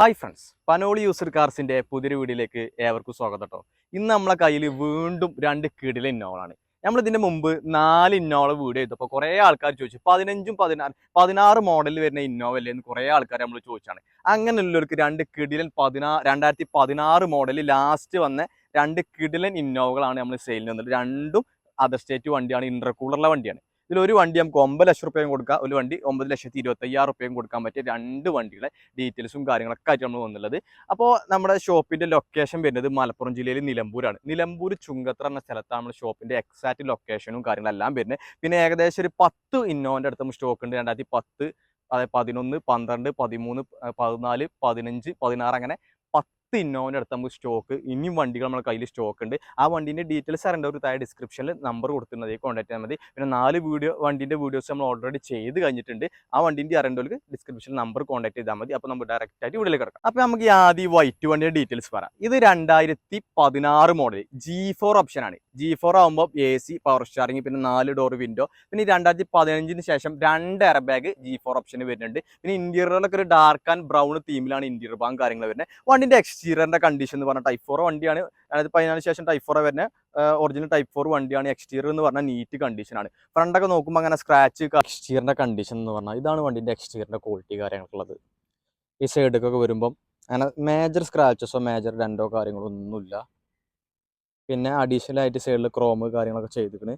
Hi friends Panoli user കാർസിന്റെ പുതിയൊരു വീഡിയോയിലേക്ക് ഏവർക്കും സ്വാഗതം കേട്ടോ ഇന്ന് നമ്മളെ കയ്യിൽ വീണ്ടും രണ്ട് കിടില ഇന്നോളാണ് നമ്മൾ ഇതിന്റെ മുമ്പ് നാല് ഇന്നോള വീഡിയോ ചെയ്തപ്പോൾ കുറേ ആൾക്കാർ ചോദിച്ചു പതിനഞ്ചും പതിനാറ് പതിനാറ് മോഡലിൽ വരുന്ന ഇന്നോവ അല്ലേ എന്ന് കുറേ ആൾക്കാർ നമ്മൾ ചോദിച്ചാണ്. അങ്ങനെയുള്ളവർക്ക് രണ്ട് കിടിലൻ പതിനാ രണ്ടായിരത്തി പതിനാറ് മോഡലിൽ ലാസ്റ്റ് വന്ന രണ്ട് കിടിലൻ ഇന്നോവകളാണ് നമ്മൾ സെയിലിന് വന്നത്. രണ്ടും അതർ സ്റ്റേറ്റ് വണ്ടിയാണ് ഇന്റർകൂളറുള്ള വണ്ടിയാണ്. ഇതിൽ ഒരു വണ്ടി നമുക്ക് ഒമ്പത് ലക്ഷം റുപ്യയും കൊടുക്കാം. ഒരു വണ്ടി ഒമ്പത് ലക്ഷത്തി ഇരുപത്തി അയ്യായിരം റുപ്യയും കൊടുക്കാൻ പറ്റിയ രണ്ട് വണ്ടികളെ ഡീറ്റെയിൽസും കാര്യങ്ങളൊക്കെ ആയിട്ട് നമ്മൾ വന്നുള്ളത് അപ്പോൾ നമ്മുടെ ഷോപ്പിന്റെ ലൊക്കേഷൻ വരുന്നത് മലപ്പുറം ജില്ലയിൽ നിലമ്പൂരാണ്. നിലമ്പൂർ ചുങ്കത്ര എന്ന സ്ഥലത്താണ് നമ്മുടെ ഷോപ്പിന്റെ എക്സാക്ട് ലൊക്കേഷനും കാര്യങ്ങളെല്ലാം വരുന്നത്. പിന്നെ ഏകദേശം ഒരു പത്ത് ഇന്നോവന്റെ അടുത്ത് നമ്മൾ സ്റ്റോക്ക് ഉണ്ട്. രണ്ടായിരത്തി പത്ത് അതായത് പതിനൊന്ന് പന്ത്രണ്ട് പതിമൂന്ന് പതിനാല് പതിനഞ്ച് പതിനാറ് അങ്ങനെ പത്ത് ഇന്നോവന്റെ അടുത്ത് നമുക്ക് സ്റ്റോക്ക് ഇനിയും വണ്ടികൾ നമ്മുടെ കയ്യിൽ സ്റ്റോക്ക് ഉണ്ട്. ആ വണ്ടീന്റെ ഡീറ്റെയിൽസ് അറിയേണ്ട ഒരു താഴെ ഡിസ്ക്രിപ്ഷനിൽ നമ്പർ കൊടുത്തിരുന്നത് കോൺടാക്ട് ചെയ്താൽ മതി. പിന്നെ നാല് വീഡിയോ വണ്ടീന്റെ വീഡിയോസ് നമ്മൾ ഓൾറെഡി ചെയ്ത് കഴിഞ്ഞിട്ടുണ്ട്. ആ വണ്ടീന്റെ അറിയേണ്ടവർക്ക് ഡിസ്ക്രിപ്ഷനിൽ നമ്പർ കോൺടാക്ട് ചെയ്താൽ മതി. അപ്പോൾ നമുക്ക് ഡയറക്റ്റ് ആയിട്ട് വീട്ടിലേക്ക് കിടക്കാം. അപ്പോൾ നമുക്ക് ആദ്യം വൈറ്റ് വണ്ടിയുടെ ഡീറ്റെയിൽസ് പറയാം. ഇത് രണ്ടായിരത്തി പതിനാറ് മോഡൽ ജി ഫോർ ഓപ്ഷൻ ആണ്. ജി ഫോർ ആകുമ്പോൾ എ സി പവർ സ്റ്റാറിംഗ് പിന്നെ നാല് ഡോർ വിൻഡോ പിന്നെ രണ്ടായിരത്തി പതിനഞ്ചിന് ശേഷം രണ്ട് എയർ ബാഗ് ജി ഫോർ ഓപ്ഷന് വരുന്നുണ്ട്. പിന്നെ ഇന്റീരിയറിലൊക്കെ ഒരു ഡാർക്ക് ആൻഡ് ബ്രൗൺ തീമിലാണ് ഇന്റീരിയർ ഭാഗം കാര്യങ്ങൾ വരുന്നത് വണ്ടിന്റെ എക്സ്റ്റീരിയറിന്റെ കണ്ടീഷൻ എന്ന് പറഞ്ഞാൽ ടൈപ്പ് ഫോർ വണ്ടിയാണ്. രണ്ടായിരത്തി പതിനാലിന് ശേഷം ടൈപ്പ് ഫോർ വരുന്ന. ഒറിജിനൽ ടൈപ്പ് ഫോർ വണ്ടിയാണ്. എക്സ്റ്റീരിയർ എന്ന് പറഞ്ഞാൽ നീറ്റ് കണ്ടീഷനാണ് ഫ്രണ്ടൊക്കെ നോക്കുമ്പോൾ അങ്ങനെ സ്ക്രാച്ച് എക്സ്റ്റീരിയറിന്റെ കണ്ടീഷൻ എന്ന് പറഞ്ഞാൽ ഇതാണ് വണ്ടിന്റെ എക്സ്റ്റീരിയറിന്റെ ക്വാളിറ്റി കാര്യങ്ങളുള്ളത് ഈ സൈഡൊക്കെ വരുമ്പം അങ്ങനെ മേജർ സ്ക്രാച്ചസോ മേജർ ഡെൻഡോ കാര്യങ്ങളോ ഒന്നുമില്ല. പിന്നെ അഡീഷണൽ ആയിട്ട് സൈഡിൽ ക്രോം കാര്യങ്ങളൊക്കെ ചെയ്തിരിക്കണ്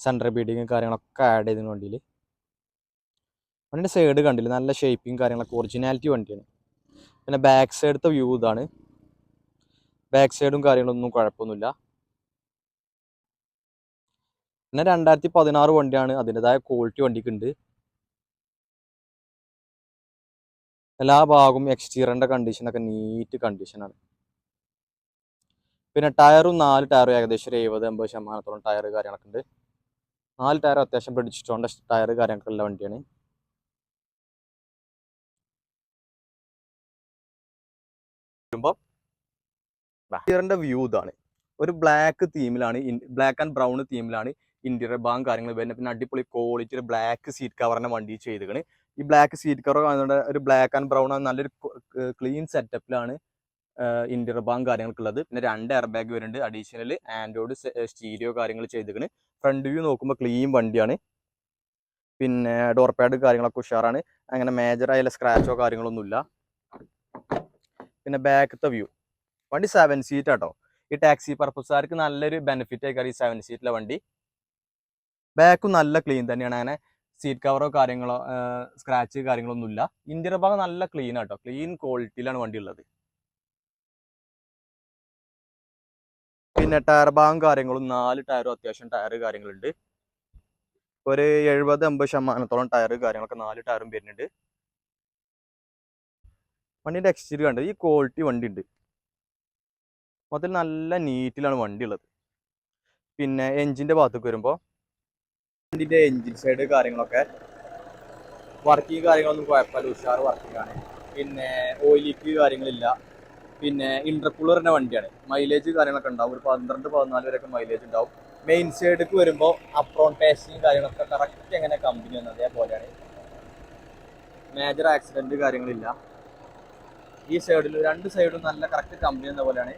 സെൻട്രൽ ബീഡിങ്ങും കാര്യങ്ങളൊക്കെ ആഡ് ചെയ്തിന് വണ്ടിയിൽ വണ്ടിയുടെ സൈഡ് കണ്ടില്ല നല്ല ഷേപ്പിങ് കാര്യങ്ങളൊക്കെ ഒറിജിനാലിറ്റി വണ്ടിയാണ്. പിന്നെ ബാക്ക് സൈഡത്തെ വ്യൂ ഇതാണ്. ബാക്ക് സൈഡും കാര്യങ്ങളൊന്നും കുഴപ്പമൊന്നുമില്ല. പിന്നെ രണ്ടായിരത്തി പതിനാറ് വണ്ടിയാണ് അതിന്റെതായ ക്വാളിറ്റി വണ്ടിക്ക് എല്ലാ ഭാഗവും എക്സ്റ്റീരിയറിന്റെ കണ്ടീഷനൊക്കെ നീറ്റ് കണ്ടീഷനാണ് പിന്നെ ടയറും നാല് ടയറും ഏകദേശം ഒരു എഴുപത് എൺപത് ശതമാനത്തോളം ടയർ കാര്യങ്ങളൊക്കെ ഉണ്ട്. നാല് ടയർ അത്യാവശ്യം പിടിച്ചിട്ടുണ്ട്. ടയർ കാര്യങ്ങളൊക്കെ ഉള്ള വണ്ടിയാണ് വരുമ്പോൾ ഇന്റീരിയറിന്റെ വ്യൂ ഇതാണ്. ഒരു ബ്ലാക്ക് തീമിലാണ് ബ്ലാക്ക് ആൻഡ് ബ്രൗൺ തീമിലാണ് ഇന്റീരിയർ ഭാഗം കാര്യങ്ങൾ വരുന്നത്. പിന്നെ അടിപൊളി ക്വാളിറ്റി ഒരു ബ്ലാക്ക് സീറ്റ് കവറിന്റെ വണ്ടി ചെയ്തിക്കണ്. ഈ ബ്ലാക്ക് സീറ്റ് കവർ കാണുന്നത് ഒരു ബ്ലാക്ക് ആൻഡ് ബ്രൗൺ നല്ലൊരു ക്ലീൻ സെറ്റപ്പിലാണ് ഇന്റീരിയർ കാര്യങ്ങളൊക്കെ കാര്യങ്ങൾക്കുള്ളത്. പിന്നെ രണ്ട് എയർ ബാഗ് വരുന്നുണ്ട് അഡീഷണൽ ആൻഡ്രോയിഡ് സ്റ്റീരിയോ കാര്യങ്ങൾ ചെയ്തിരിക്കുന്നത് ഫ്രണ്ട് വ്യൂ നോക്കുമ്പോൾ ക്ലീൻ വണ്ടിയാണ്. പിന്നെ ഡോർ പാഡ് കാര്യങ്ങളൊക്കെ ഉഷാറാണ്. അങ്ങനെ മേജർ ആയ സ്ക്രാച്ചോ കാര്യങ്ങളൊന്നുമില്ല. പിന്നെ ബാക്കത്തെ വ്യൂ വണ്ടി സെവൻ സീറ്റ് ആട്ടോ. ഈ ടാക്സി പർപ്പസുകാർക്ക് നല്ലൊരു ബെനിഫിറ്റ് ആയിക്കാറ് ഈ സെവൻ സീറ്റിലെ വണ്ടി. ബാക്കും നല്ല ക്ലീൻ തന്നെയാണ്. അങ്ങനെ സീറ്റ് കവറോ കാര്യങ്ങളോ സ്ക്രാച്ച് കാര്യങ്ങളൊന്നുമില്ല. ഇന്ത്യയുടെ ഭാഗം നല്ല ക്ലീൻ ആട്ടോ. ക്ലീൻ ക്വാളിറ്റിയിലാണ് വണ്ടി ഉള്ളത് പിന്നെ ടയർ ഭാഗം കാര്യങ്ങളും നാല് ടയറും അത്യാവശ്യം ടയർ കാര്യങ്ങളുണ്ട്. ഒരു എഴുപത് എൺപത് ശതമാനത്തോളം ടയർ കാര്യങ്ങളൊക്കെ നാല് ടയറും വരുന്നുണ്ട്. വണ്ടിന്റെ എക്സ്റ്റീരിയർ കണ്ടത് ഈ ക്വാളിറ്റി വണ്ടി ഉണ്ട് മൊത്തത്തിൽ നല്ല നീറ്റിലാണ് വണ്ടി ഉള്ളത് പിന്നെ എഞ്ചിന്റെ ഭാഗത്തേക്ക് വരുമ്പോൾ വണ്ടിന്റെ എഞ്ചിൻ സൈഡ് കാര്യങ്ങളൊക്കെ വർക്കിംഗ് കാര്യങ്ങളൊന്നും കുഴപ്പമില്ല ഉഷാർ വർക്കിംഗ് ആണ്. പിന്നെ ഓയിലിക്ക് കാര്യങ്ങളില്ല. പിന്നെ ഇന്റർകൂളറിന്റെ വണ്ടിയാണ്. മൈലേജ് കാര്യങ്ങളൊക്കെ ഉണ്ടാവും. ഒരു പന്ത്രണ്ട് പതിനാല് വരെയൊക്കെ മൈലേജ് ഉണ്ടാവും. മെയിൻ സൈഡിലേക്ക് വരുമ്പോൾ അപ്രോൺ ടേസ്റ്റിങ് കാര്യങ്ങളൊക്കെ കറക്റ്റ് എങ്ങനെ കമ്പനി വന്നത് അതേപോലെയാണ്. മേജർ ആക്സിഡന്റ് കാര്യങ്ങളില്ല. ഈ സൈഡിൽ രണ്ട് സൈഡും നല്ല കറക്റ്റ് കമ്പനി എന്ന പോലെയാണ്.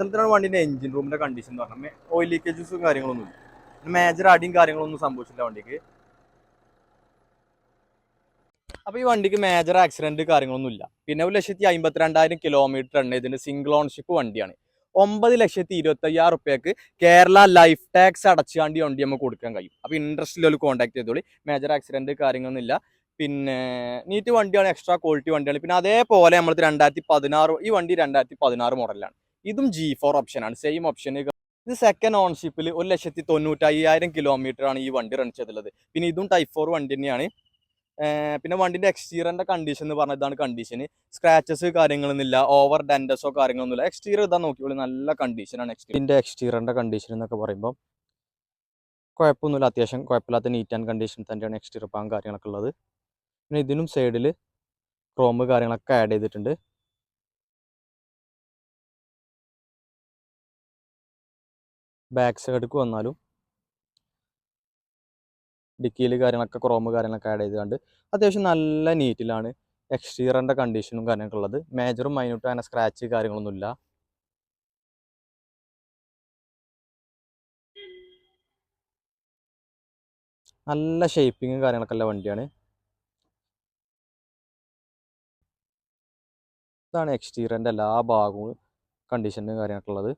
തന്നെ വണ്ടിന്റെ എഞ്ചിൻ റൂമിന്റെ കണ്ടീഷൻ എന്ന് പറഞ്ഞാൽ ഓയിൽ ലീക്കേജസും കാര്യങ്ങളൊന്നും ഇല്ല മേജർ അടിയും കാര്യങ്ങളൊന്നും സംഭവിച്ചില്ല വണ്ടിക്ക്. അപ്പൊ ഈ വണ്ടിക്ക് മേജർ ആക്സിഡന്റ് കാര്യങ്ങളൊന്നും ഇല്ല പിന്നെ ഒരു ലക്ഷത്തി അമ്പത്തിരണ്ടായിരം കിലോമീറ്റർ ആണ് ഇതിന്റെ സിംഗിൾ ഓൺഷിപ്പ് വണ്ടിയാണ്. ഒമ്പത് ലക്ഷത്തി ഇരുപത്തി അയ്യായിരം റുപ്യക്ക് കേരള ലൈഫ് ടാക്സ് അടച്ചാണ്ട് വണ്ടി നമുക്ക് കൊടുക്കാൻ കഴിയും. അപ്പൊ ഇൻട്രസ്റ്റിൽ ഒരു കോൺടാക്ട് ചെയ്തോളി. മേജർ ആക്സിഡന്റ് കാര്യങ്ങളൊന്നും ഇല്ല പിന്നെ നീറ്റ് വണ്ടിയാണ് എക്സ്ട്രാ ക്വാളിറ്റി വണ്ടിയാണ്. പിന്നെ അതേപോലെ നമ്മൾ രണ്ടായിരത്തി പതിനാറ് ഈ വണ്ടി രണ്ടായിരത്തി പതിനാറ് മോഡലാണ് ഇതും ജി ഫോർ ഓപ്ഷനാണ് സെയിം ഓപ്ഷൻ ഇത് സെക്കൻഡ് ഓൺഷിപ്പിൽ ഒരു ലക്ഷത്തി തൊണ്ണൂറ്റയ്യായിരം ആണ് ഈ വണ്ടി റൺ ചെയ്തിട്ടുള്ളത്. പിന്നെ ഇതും ടൈപ്പ് ഫോർ വണ്ടി തന്നെയാണ്. പിന്നെ വണ്ടിന്റെ എക്സ്റ്റീരിയറിന്റെ കണ്ടീഷൻ എന്ന് പറഞ്ഞാൽ ഇതാണ് കണ്ടീഷൻ സ്ക്രാച്ചസ് കാര്യങ്ങളൊന്നുമില്ല ഓവർ ഡെൻഡസോ കാര്യങ്ങളൊന്നുമില്ല എക്സ്റ്റീരിയർ ഇതാ നോക്കിയോളൂ നല്ല കണ്ടീഷനാണ് എക്സ്റ്റീരിയറിന്റെ എക്സ്റ്റീരിയറിന്റെ കണ്ടീഷൻ എന്നൊക്കെ പറയുമ്പോൾ കുഴപ്പമൊന്നുമില്ല. അത്യാവശ്യം കുഴപ്പമില്ലാത്ത നീറ്റ് ആൻഡ് കണ്ടീഷൻ തന്നെയാണ് എക്സ്റ്റീരിയർ ഭാഗം കാര്യങ്ങളൊക്കെ ഉള്ളത്. പിന്നെ ഇതിനും സൈഡിൽ ക്രോം കാര്യങ്ങളൊക്കെ ആഡ് ചെയ്തിട്ടുണ്ട്. ബാക്ക് സൈഡിലേക്ക് വന്നാലും ഡിക്കിയിൽ കാര്യങ്ങളൊക്കെ ക്രോമ് കാര്യങ്ങളൊക്കെ ആഡ് ചെയ്തുകൊണ്ട് അത്യാവശ്യം നല്ല നീറ്റിലാണ് എക്സ്റ്റീരിയറിന്റെ കണ്ടീഷനും കാര്യങ്ങളൊക്കെ ഉള്ളത്. മേജറും മൈന്യൂട്ടും അങ്ങനെ സ്ക്രാച്ച് കാര്യങ്ങളൊന്നുമില്ല നല്ല ഷേപ്പിങ്ങും കാര്യങ്ങളൊക്കെ ഉള്ള വണ്ടിയാണ്. ഇതാണ് എക്സ്റ്റീരിയറിന്റെ എല്ലാ ഭാഗവും കണ്ടീഷനും കാര്യങ്ങളൊക്കെ ഉള്ളത്.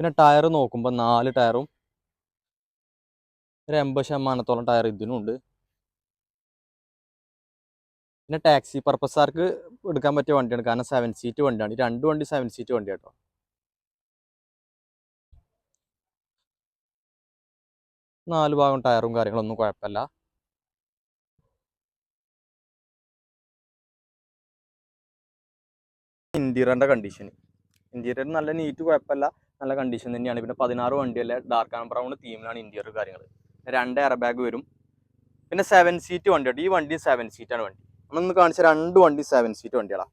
പിന്നെ ടയർ നോക്കുമ്പോൾ നാല് ടയറും ഒരു എൺപത് ശതമാനത്തോളം ടയർ ഇതിനും ഉണ്ട് പിന്നെ ടാക്സി പർപ്പസാർക്ക് എടുക്കാൻ പറ്റിയ വണ്ടിയാണ്. കാരണം സെവൻ സീറ്റ് വണ്ടിയാണ്. രണ്ട് വണ്ടി സെവൻ സീറ്റ് വണ്ടി കേട്ടോ നാല് ഭാഗം ടയറും കാര്യങ്ങളൊന്നും കുഴപ്പമില്ല. ഇന്റീരിയറിന്റെ കണ്ടീഷൻ ഇന്റീരിയർ നല്ല നീറ്റ് കുഴപ്പമില്ല. നല്ല കണ്ടീഷൻ തന്നെയാണ്. പിന്നെ പതിനാറ് വണ്ടിയല്ല ഡാർക്ക് ആൻഡ് ബ്രൗൺ തീമിലാണ് ഇന്റീരിയർ കാര്യങ്ങൾ രണ്ട് എയർ ബാഗ് വരും. പിന്നെ സെവൻ സീറ്റ് വണ്ടിയുണ്ട്. ഈ വണ്ടി സെവൻ സീറ്റാണ് വണ്ടി. നമ്മളൊന്ന് കാണിച്ച രണ്ട് വണ്ടി സെവൻ സീറ്റ് വണ്ടികളാണ്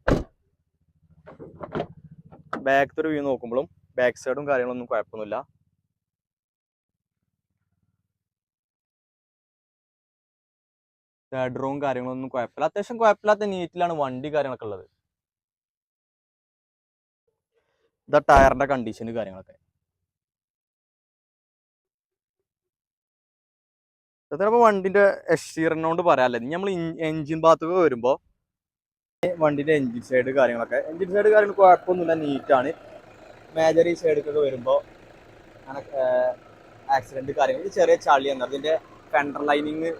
ബാക്ക് ഒരു വ്യൂ നോക്കുമ്പോഴും ബാക്ക് സൈഡും കാര്യങ്ങളൊന്നും കുഴപ്പമൊന്നുമില്ല. ബെഡ്റൂം കാര്യങ്ങളൊന്നും കുഴപ്പമില്ല. അത്യാവശ്യം കുഴപ്പമില്ലാത്ത നീറ്റിലാണ് വണ്ടി കാര്യങ്ങളൊക്കെ ഉള്ളത്. ഇതാ ടയറിന്റെ കണ്ടീഷൻ കാര്യങ്ങളൊക്കെ. ചിലപ്പോൾ വണ്ടിന്റെ എക്സ്റ്റീറിനോട് പറയാല്ലേ? നമ്മൾ എഞ്ചിൻ ഭാഗത്തൊക്കെ വരുമ്പോ വണ്ടിന്റെ എഞ്ചിൻ സൈഡ് കാര്യങ്ങളൊക്കെ. എഞ്ചിൻ സൈഡ് കാര്യങ്ങൾ കുഴപ്പമൊന്നുമില്ല നീറ്റാണ് മേജർ ഈ സൈഡൊക്കെ വരുമ്പോൾ അങ്ങനെ ആക്സിഡന്റ് കാര്യങ്ങൾ. ചെറിയ ചളി എന്ന് അതിന്റെ ഫെൻഡർ ലൈനിങ്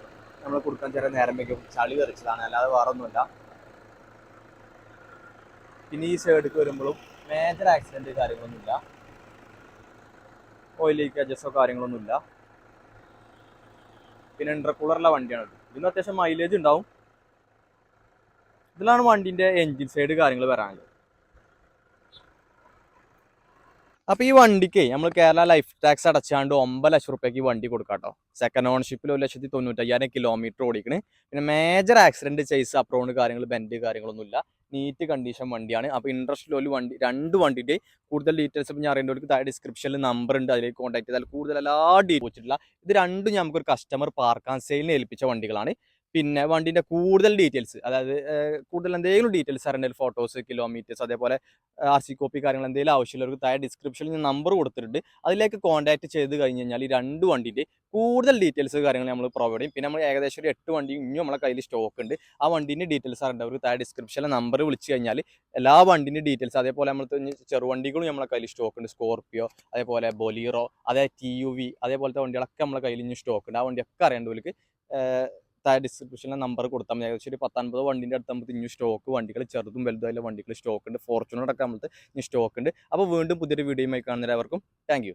നമ്മൾ കൊടുക്കാൻ ചെറിയ നേരം വയ്ക്കും ചളി തെറിച്ചതാണ്. അല്ലാതെ വേറെ ഒന്നുമില്ല പിന്നെ ഈ സൈഡിലേക്ക് വരുമ്പോഴും മേജർ ആക്സിഡന്റ് കാര്യങ്ങളൊന്നുമില്ല. ഓയിൽ ലീക്കേജസോ കാര്യങ്ങളൊന്നുമില്ല. പിന്നെ ഇന്റർകൂളറുള്ള വണ്ടിയാണ് ഇത്. ഇതിന് അത്യാവശ്യം മൈലേജ് ഉണ്ടാവും. ഇതിലാണ് വണ്ടിന്റെ എൻജിൻ സൈഡ് കാര്യങ്ങൾ വരാനുള്ളത്. അപ്പൊ ഈ വണ്ടിക്ക് നമ്മൾ കേരള ലൈഫ് ടാക്സ് അടച്ചാണ്ട് ഒമ്പത് ലക്ഷം റുപ്യക്ക് വണ്ടി കൊടുക്കാട്ടോ. സെക്കൻഡ് ഓണർഷിപ്പിൽ ഒരു ലക്ഷത്തി തൊണ്ണൂറ്റയ്യായിരം കിലോമീറ്റർ ഓടിക്കണ്. പിന്നെ മേജർ ആക്സിഡന്റ് ചെയ്സ് അപ്രോണ്ട് കാര്യങ്ങൾ ബെൻഡ് കാര്യങ്ങളൊന്നുമില്ല. നീറ്റ് കണ്ടീഷൻ വണ്ടിയാണ്. അപ്പോൾ ഇൻട്രസ്റ്റ് ഒരു വണ്ടി രണ്ട് വണ്ടിയുടെ കൂടുതൽ ഡീറ്റെയിൽസ് ഞാൻ അറിയേണ്ടവർക്ക് താഴെ ഡിസ്ക്രിപ്ഷനിൽ നമ്പർ ഉണ്ട്. അതിലേക്ക് കോൺടാക്ട് ചെയ്താൽ കൂടുതൽ എല്ലാ ഡീറ്റ് വെച്ചിട്ടുള്ള ഇത് രണ്ടും നമുക്കൊരു കസ്റ്റമർ പാർക്കാൻ സെയിലിന് ഏൽപ്പിച്ച വണ്ടികളാണ്. പിന്നെ വണ്ടിന്റെ കൂടുതൽ ഡീറ്റെയിൽസ് അതായത് കൂടുതൽ എന്തെങ്കിലും ഡീറ്റെയിൽസ് അറിയേണ്ട ഫോട്ടോസ് കിലോമീറ്റേഴ്സ് അതേപോലെ ആർ സി കോപ്പി കാര്യങ്ങൾ എന്തെങ്കിലും ആവശ്യമുള്ളവർക്ക് താഴെ ഡിസ്ക്രിപ്ഷനിൽ ഞാൻ നമ്പർ കൊടുത്തിട്ടുണ്ട്. അതിലേക്ക് കോൺടാക്ട് ചെയ്ത് കഴിഞ്ഞ് കഴിഞ്ഞാൽ ഈ രണ്ട് വണ്ടിന്റെ കൂടുതൽ ഡീറ്റെയിൽസ് കാര്യങ്ങൾ നമ്മൾ പ്രൊവൈഡ് ചെയ്യും. പിന്നെ നമ്മൾ ഏകദേശം ഒരു എട്ട് വണ്ടി ഇനിയും നമ്മളെ കയ്യിൽ സ്റ്റോക്ക് ഉണ്ട്. ആ വണ്ടിന്റെ ഡീറ്റെയിൽസ് അറിയേണ്ടവർക്ക് താഴെ ഡിസ്ക്രിപ്ഷനിലെ നമ്പർ വിളിച്ച് കഴിഞ്ഞാൽ എല്ലാ വണ്ടിന്റെ ഡീറ്റെയിൽസ് അതേപോലെ നമ്മൾ ചെറുവണ്ടികളും നമ്മളെ കയ്യിൽ സ്റ്റോക്ക് ഉണ്ട്. സ്കോർപ്പിയോ അതേപോലെ ബൊലീറോ അതേ ടി യു വി അതേപോലത്തെ വണ്ടികളൊക്കെ നമ്മളെ കയ്യിൽ ഇനി സ്റ്റോക്ക് ഉണ്ട്. ആ വണ്ടിയൊക്കെ അറിയേണ്ടവർക്ക് താഴെ ഡിസ്ക്രിപ്ഷനിലെ നമ്പർ കൊടുത്താൽ മതി. ഏകദേശം ഒരു പത്തൊൻപത് വണ്ടിന്റെ അടുത്ത് നമുക്ക് ഇനി സ്റ്റോക്ക് വണ്ടികൾ ചെറുതും വലുതായാലും വണ്ടികൾ സ്റ്റോക്ക് ഉണ്ട്. ഫോർച്യൂണറൊക്കെ നമ്മൾ ഇനി സ്റ്റോക്ക് ഉണ്ട്. അപ്പോൾ വീണ്ടും പുതിയൊരു വീഡിയോയുമായി കാണുന്നവരവർക്കും താങ്ക്